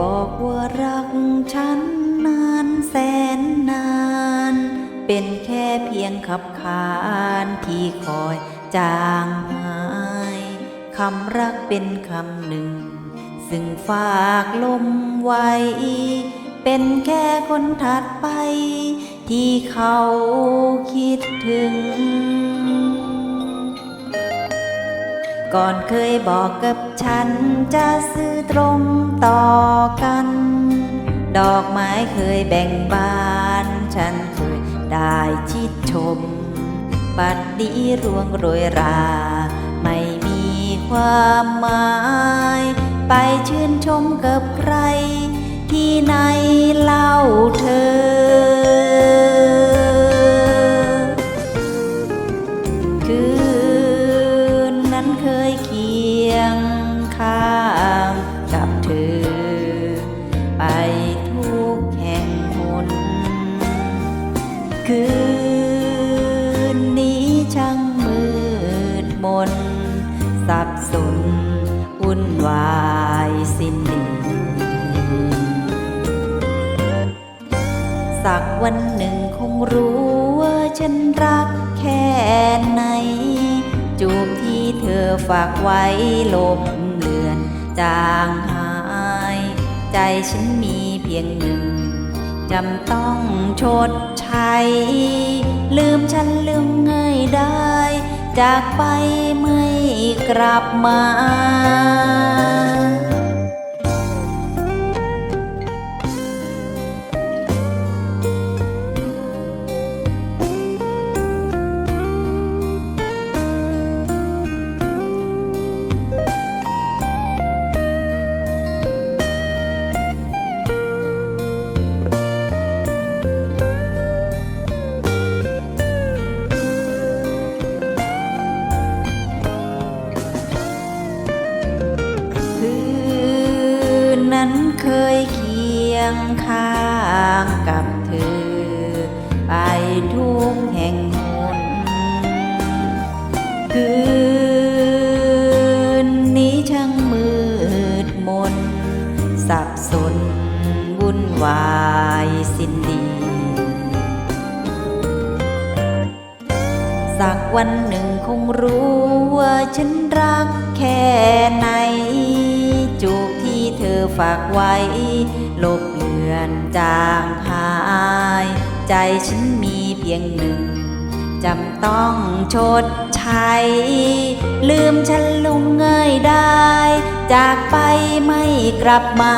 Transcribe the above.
บอกว่ารักฉันนานแสนนาน เป็นแค่เพียงขับขานที่คอยจางหายคำรักเป็นคำหนึ่ง ซึ่งฝากลมไว้ เป็นแค่คนถัดไป ที่เขาคิดถึง ก่อนเคยบอกกับฉันจะซื้อตรงต่อกัน ดอกไม้เคยแบ่งบาน ฉันเคยได้ชิดชม บัดนี้ร่วงโรยรา ไม่มีความหมาย ไปชื่นชมกับใคร ที่ไหนเล่า สักวันหนึ่งคงรู้ว่าฉันรักแค่ไหน จูบที่เธอฝากไว้ลมเลือนจางหาย ใจฉันมีเพียงหนึ่งจำต้องชดใช้ลืมฉันลืมง่ายได้ จากไปไม่กลับมา งข้างกับเธอ ไปทุกแห่งหนคืนนี้ช่างมืดมน สับสนวุ่นวายสิ้นดีสักวันหนึ่งคงรู้ว่าฉันรักแค่ไหนจูบที่ เธอฝากไว้ ลบเลือนจางหาย ใจฉันมีเพียงหนึ่งจำต้องชดใช้ ลืมฉันลงง่ายได้ จากไปไม่กลับมา